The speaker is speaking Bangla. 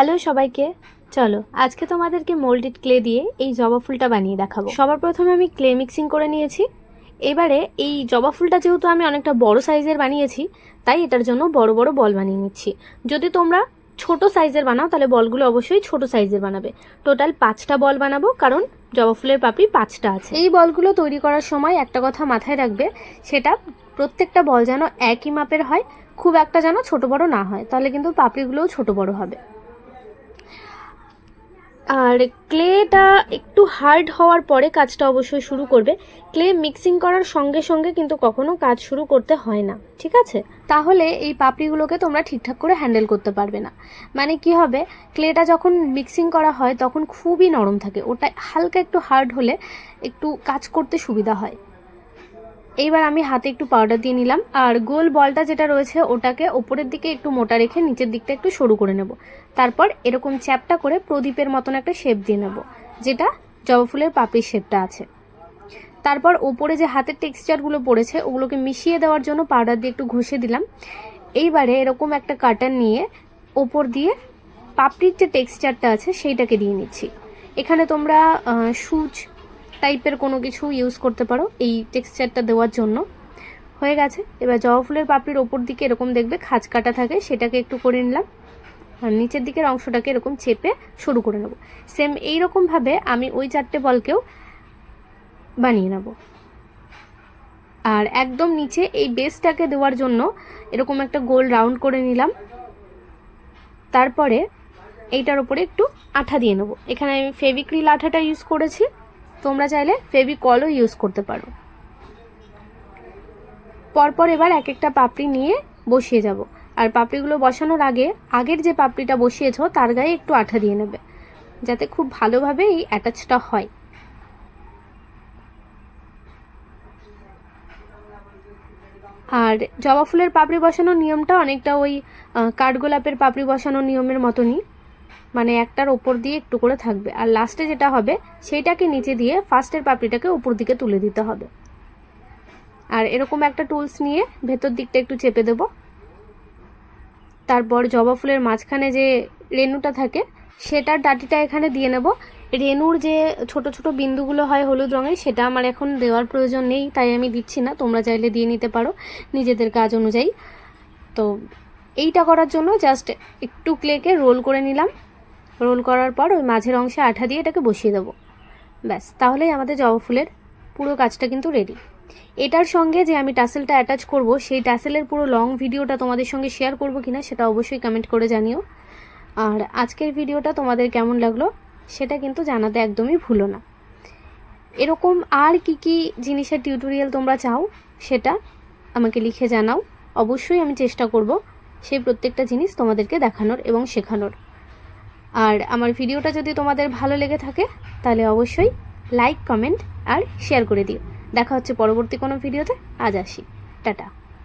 হ্যালো সবাইকে। চলো, আজকে তোমাদেরকে মোল্ডেড ক্লে দিয়ে এই জবা ফুলটা বানিয়ে দেখাবো। সবার প্রথমে আমি ক্লে মিক্সিং করে নিয়েছি। এবারে এই জবা ফুলটা যেহেতু আমি অনেকটা বড় সাইজের বানিয়েছি, তাই এটার জন্য বড় বড় বল বানিয়ে নিচ্ছি। যদি তোমরা ছোট সাইজের বানাও, তাহলে বলগুলো অবশ্যই ছোট সাইজের বানাবে। টোটাল পাঁচটা বল বানাবো, কারণ জবা ফুলের পাপড়ি পাঁচটা আছে। এই বলগুলো তৈরি করার সময় একটা কথা মাথায় রাখবে, সেটা প্রত্যেকটা বল যেন একই মাপের হয়, খুব একটা যেন ছোট বড় না হয়, তাহলে কিন্তু পাপড়িগুলোও ছোট বড় হবে। আর ক্লেটা একটু হার্ড হওয়ার পরে কাজটা অবশ্যই শুরু করবে। ক্লে মিক্সিং করার সঙ্গে সঙ্গে কিন্তু কখনো কাজ শুরু করতে হয় না, ঠিক আছে? তাহলে এই পাপড়িগুলোকে তোমরা ঠিকঠাক করে হ্যান্ডেল করতে পারবে না। মানে কি হবে? ক্লেটা যখন মিক্সিং করা হয় তখন খুবই নরম থাকে। ওটা হালকা একটু হার্ড হলে একটু কাজ করতে সুবিধা হয়। এইবার আমি হাতে একটু পাউডার দিয়ে নিলাম। আর গোল বলটা যেটা রয়েছে, ওটাকে ওপরের দিকে একটু মোটা রেখে নিচের দিকটা একটু সরু করে নেব। তারপর এরকম চ্যাপটা করে প্রদীপের মতন একটা শেপ দিয়ে নেব, যেটা জবা ফুলের পাপড়ির শেপটা আছে। তারপর ওপরে যে হাতের টেক্সচারগুলো পড়েছে, ওগুলোকে মিশিয়ে দেওয়ার জন্য পাউডার দিয়ে একটু ঘষে দিলাম। এইবারে এরকম একটা কাটার নিয়ে ওপর দিয়ে পাপড়ির যে টেক্সচারটা আছে, সেইটাকে দিয়ে নিচ্ছি। এখানে তোমরা সুচ টাইপের কোনো কিছু ইউজ করতে পারো এই টেক্সচারটা দেওয়ার জন্য। হয়ে গেছে। এবার জবা ফুলের পাপড়ির ওপর দিকে এরকম দেখবে খাঁজ কাটা থাকে, সেটাকে একটু করে নিলাম। আর নিচের দিকের অংশটাকে এরকম চেপে শুরু করে নেব। সেম এইরকমভাবে আমি ওই চারটে বলকেও বানিয়ে নেব। আর একদম নিচে এই বেসটাকে দেওয়ার জন্য এরকম একটা গোল রাউন্ড করে নিলাম। তারপরে এইটার ওপরে একটু আঠা দিয়ে নেব। এখানে আমি ফেভিক্রিল আঠাটা ইউজ করেছি। তোমরা চাইলে ফেভিকলও ইউজ করতে পারো। পরপর এবার এক একটা পাপড়ি নিয়ে বসিয়ে যাব। আর পাপড়িগুলো বসানোর আগে, আগের যে পাপড়িটা বসিয়েছ, তার গায়ে একটু আঠা দিয়ে নেবে, যাতে খুব ভালোভাবে এই অ্যাটাচটা হয়। আর জবা ফুলের পাপড়ি বসানোর নিয়মটা অনেকটা ওই কাঠগোলাপের পাপড়ি বসানোর নিয়মের মতনই। মানে একটার ওপর দিয়ে একটু করে থাকবে। আর লাস্টে যেটা হবে, সেইটাকে নিচে দিয়ে ফার্স্টের পাপড়িটাকে উপর দিকে তুলে দিতে হবে। আর এরকম একটা টুলস নিয়ে ভেতর দিকটা একটু চেপে দেবো। তারপর জবা ফুলের মাঝখানে যে রেনুটা থাকে, সেটার ডাটিটা এখানে দিয়ে নেব। রেনুর যে ছোট ছোট বিন্দুগুলো হয় হলুদ রঙের, সেটা আমার এখন দেওয়ার প্রয়োজন নেই, তাই আমি দিচ্ছি না, তোমরা চাইলে দিয়ে নিতে পারো নিজেদের কাজ অনুযায়ী। তো এইটা করার জন্য জাস্ট একটু ক্লেকে রোল করে নিলাম। রোল করার পর ওই মাঝের অংশে আঠা দিয়ে এটাকে বসিয়ে দেবো। ব্যাস, তাহলেই আমাদের জবা ফুলের পুরো কাজটা কিন্তু রেডি এটার সঙ্গে যে আমি টাসেলটা অ্যাটাচ করব, সেই টাসেলের পুরো লং ভিডিওটা তোমাদের সঙ্গে শেয়ার করব কিনা সেটা অবশ্যই কমেন্ট করে জানিও। আর আজকের ভিডিওটা তোমাদের কেমন লাগল, সেটা কিন্তু জানাতে একদমই ভুলো না। এরকম আর কি কি জিনিসের টিউটোরিয়াল তোমরা চাও, সেটা আমাকে লিখে জানাও। অবশ্যই আমি চেষ্টা করব সেই প্রত্যেকটা জিনিস তোমাদেরকে দেখানোর এবং শেখানোর। আর আমার ভিডিওটা যদি তোমাদের ভালো লেগে থাকে, তাহলে অবশ্যই লাইক কমেন্ট আর শেয়ার করে দিও। দেখা হচ্ছে পরবর্তী কোনো ভিডিওতে। আজ আসি। টাটা।